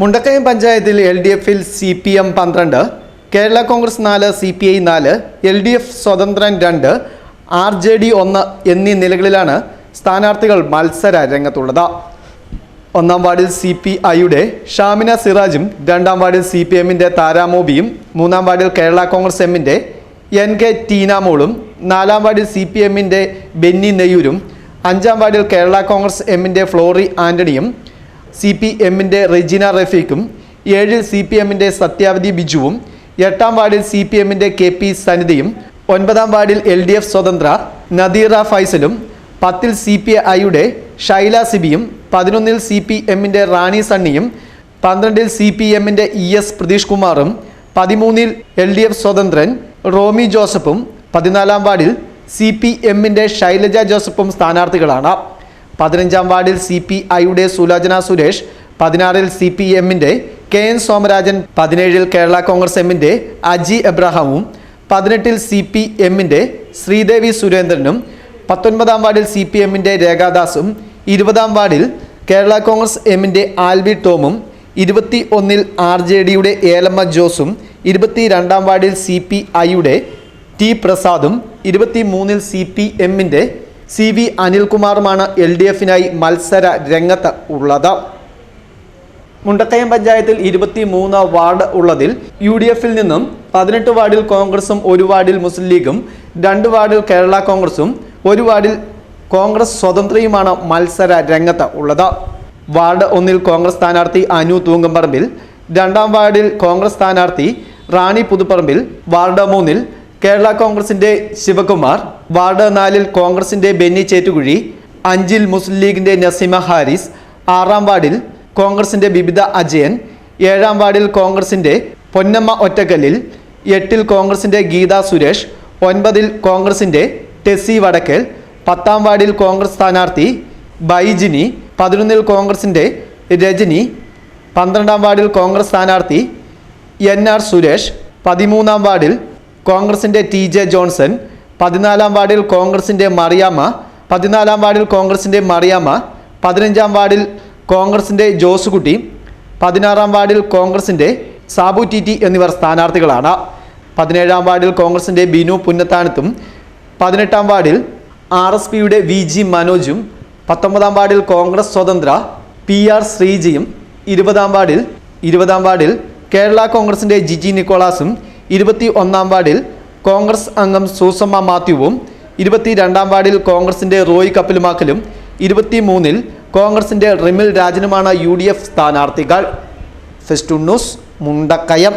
മുണ്ടക്കയം പഞ്ചായത്തിൽ L D എഫിൽ C P M പന്ത്രണ്ട് കേരള കോൺഗ്രസ് നാല് സി പി ഐ നാല് എൽ ഡി എഫ് സ്വതന്ത്രൻ രണ്ട് ആർ ജെ ഡി ഒന്ന് എന്നീ നിലകളിലാണ് സ്ഥാനാർത്ഥികൾ മത്സര രംഗത്തുള്ളത് ഒന്നാം വാർഡിൽ സി പി ഐയുടെ ഷാമിന സിറാജും രണ്ടാം വാർഡിൽ സി പി എമ്മിന്റെ താരാമോബിയും മൂന്നാം വാർഡിൽ കേരള കോൺഗ്രസ് എമ്മിന്റെ എൻ കെ ടീനാമോളും നാലാം വാർഡിൽ സി പി എമ്മിന്റെ ബെന്നി നെയ്യൂരും അഞ്ചാം വാർഡിൽ കേരള കോൺഗ്രസ് എമ്മിന്റെ ഫ്ലോറി ആന്റണിയും സി പി എമ്മിന്റെ റെജിന റഫീഖും ഏഴിൽ സി പി എമ്മിന്റെ സത്യാവതി ബിജുവും എട്ടാം വാർഡിൽ സി പി എമ്മിന്റെ കെ പി സനിതയും ഒൻപതാം വാർഡിൽ എൽ ഡി എഫ് സ്വതന്ത്ര നദീറ ഫൈസലും പത്തിൽ സി പി ഐയുടെ ഷൈല സിബിയും പതിനൊന്നിൽ സി പി എമ്മിന്റെ റാണി സണ്ണിയും പന്ത്രണ്ടിൽ സി പി എമ്മിന്റെ ഇ എസ് പ്രതീഷ് കുമാറും പതിമൂന്നിൽ എൽ ഡി എഫ് സ്വതന്ത്രൻ റോമി ജോസഫും പതിനാലാം വാർഡിൽ സി പി എമ്മിന്റെ ശൈലജ ജോസഫും സ്ഥാനാർത്ഥികളാണ്. പതിനഞ്ചാം വാർഡിൽ സി പി ഐയുടെ സുലോചന സുരേഷ് പതിനാറിൽ സി പി എമ്മിന്റെ കെ എൻ സോമരാജൻ പതിനേഴിൽ കേരള കോൺഗ്രസ് എമ്മിന്റെ അജി എബ്രഹാമും പതിനെട്ടിൽ സി പി എമ്മിന്റെ ശ്രീദേവി സുരേന്ദ്രനും പത്തൊൻപതാം വാർഡിൽ സി പി എമ്മിന്റെ രേഖാദാസും ഇരുപതാം വാർഡിൽ കേരള കോൺഗ്രസ് എമ്മിന്റെ ആൽവി ടോമും ഇരുപത്തി ഒന്നിൽ ആർ ജെ ഡിയുടെ ഏലമ്മ ജോസും ഇരുപത്തി രണ്ടാം വാർഡിൽ സി പി ഐയുടെ ടി പ്രസാദും ഇരുപത്തി മൂന്നിൽ സി പി എമ്മിന്റെ സി വി അനിൽകുമാറുമാണ് എൽ ഡി എഫിനായി മത്സര രംഗത്ത് ഉള്ളത്. മുണ്ടക്കയം പഞ്ചായത്തിൽ ഇരുപത്തി മൂന്ന് വാർഡ് ഉള്ളതിൽ യു ഡി എഫിൽ നിന്നും പതിനെട്ട് വാർഡിൽ കോൺഗ്രസും ഒരു വാർഡിൽ മുസ്ലിം ലീഗും രണ്ട് വാർഡിൽ കേരള കോൺഗ്രസും ഒരു വാർഡിൽ കോൺഗ്രസ് സ്വതന്ത്രയുമാണ് മത്സര രംഗത്ത് ഉള്ളത്. വാർഡ് ഒന്നിൽ കോൺഗ്രസ് സ്ഥാനാർത്ഥി അനു തൂങ്കമ്പറമ്പിൽ രണ്ടാം വാർഡിൽ കോൺഗ്രസ് സ്ഥാനാർത്ഥി റാണി പുതുപ്പറമ്പിൽ വാർഡ് മൂന്നിൽ കേരള കോൺഗ്രസിന്റെ ശിവകുമാർ വാർഡ് നാലിൽ കോൺഗ്രസിന്റെ ബെന്നി ചേറ്റുകുഴി അഞ്ചിൽ മുസ്ലിം ലീഗിന്റെ നസീമ ഹാരിസ് ആറാം വാർഡിൽ കോൺഗ്രസിന്റെ ബിബിത അജയൻ ഏഴാം വാർഡിൽ കോൺഗ്രസിന്റെ പൊന്നമ്മ ഒറ്റക്കല്ലിൽ എട്ടിൽ കോൺഗ്രസിന്റെ ഗീത സുരേഷ് ഒൻപതിൽ കോൺഗ്രസിന്റെ ടെസി വടക്കൽ പത്താം വാർഡിൽ കോൺഗ്രസ് സ്ഥാനാർത്ഥി ബൈജിനി പതിനൊന്നിൽ കോൺഗ്രസിന്റെ രജനി പന്ത്രണ്ടാം വാർഡിൽ കോൺഗ്രസ് സ്ഥാനാർത്ഥി എൻ ആർ സുരേഷ് പതിമൂന്നാം വാർഡിൽ കോൺഗ്രസിന്റെ ടി ജെ ജോൺസൺ പതിനാലാം വാർഡിൽ കോൺഗ്രസിന്റെ മറിയാമ്മ പതിനാലാം വാർഡിൽ കോൺഗ്രസിന്റെ മറിയാമ്മ പതിനഞ്ചാം വാർഡിൽ കോൺഗ്രസിന്റെ ജോസുകുട്ടി പതിനാറാം വാർഡിൽ കോൺഗ്രസിന്റെ സാബു ടി ടി എന്നിവർ സ്ഥാനാർത്ഥികളാണ്. പതിനേഴാം വാർഡിൽ കോൺഗ്രസിന്റെ ബിനു പുന്നത്താനത്തും പതിനെട്ടാം വാർഡിൽ ആർ എസ് പിയുടെ വി ജി മനോജും പത്തൊമ്പതാം വാർഡിൽ കോൺഗ്രസ് സ്വതന്ത്ര പി ആർ ശ്രീജിയും ഇരുപതാം വാർഡിൽ ഇരുപതാം വാർഡിൽ കേരള കോൺഗ്രസിന്റെ ജിജി നിക്കോളാസും ഇരുപത്തി ഒന്നാം വാർഡിൽ കോൺഗ്രസ് അംഗം സൂസമ്മ മാത്യുവും ഇരുപത്തി രണ്ടാം വാർഡിൽ കോൺഗ്രസിന്റെ റോയ് കപ്പിലുമാക്കലും ഇരുപത്തി മൂന്നിൽ കോൺഗ്രസിന്റെ റിമിൽ രാജനുമാണ് യു ഡി എഫ് സ്ഥാനാർത്ഥികൾ. ഫെസ്റ്റു ന്യൂസ് മുണ്ടക്കയം.